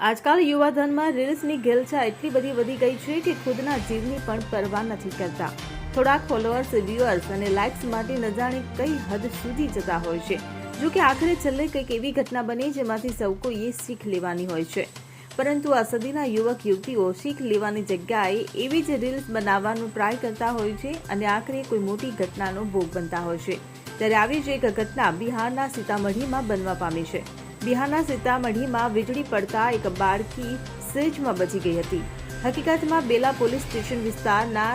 આજકાલ યુવાધનમાં રીલ્સની ઘેલછા એટલી બધી વધી ગઈ છે કે ખુદના જીવની પણ પરવા નથી કરતા. થોડાક ફોલોઅર્સ વ્યુઅર્સ અને લાઇક્સ માટે ન જાણે કઈ હદ સુધી જતા હોય છે. જો કે આખરે છેલ્લે કંઈક એવી ઘટના બની જેમાંથી સૌ કોઈએ શીખ લેવાની હોય છે. પરંતુ આ સદીના યુવક, યુવતીઓ શીખ લેવાની જગ્યાએ એવી જ રીલ્સ બનાવવાનું ટ્રાય કરતા હોય છે અને આખરે કોઈ મોટી ઘટનાનો ભોગ બનતા હોય છે. ત્યારે આવી જ એક ઘટના બિહારના સીતામઢીમાં બનવા પામી છે. બિહારના સીતામઢીમાં વીજળી પડતા એક બાળકી સેજમાં બચી ગઈ હતી. હકીકતમાં બેલા પોલીસ સ્ટેશન વિસ્તારના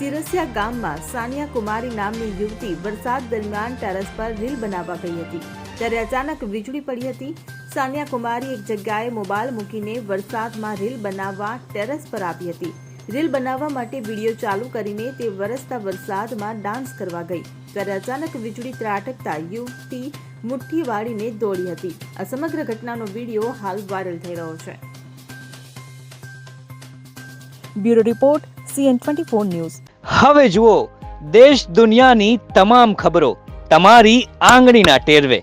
સિરસિયા ગામમાં સાનિયા કુમારી નામની યુવતી વરસાદ દરમિયાન ટેરેસ પર રીલ બનાવવા ગઈ હતી. ત્યારે અચાનક વીજળી પડી હતી. સાનિયા કુમારી એક જગ્યાએ મોબાઈલ મૂકીને વરસાદમાં રીલ બનાવવા ટેરેસ પર આવી હતી. રીલ બનાવવા માટે વીડિયો ચાલુ કરીને તે વરસતા વરસાદમાં ડાન્સ કરવા ગઈ. ત્યારે અચાનક વીજળી ત્રાટકતા યુવતી મુઠ્ઠી વાળીને દોડી હતી. આ સમગ્ર ઘટનાનો વીડિયો હાલ વાયરલ થઈ રહ્યો છે. Bureau report CN twenty four news. હવે જુઓ દેશ દુનિયાની તમામ ખબરો તમારી આંગળીના ટેરવે.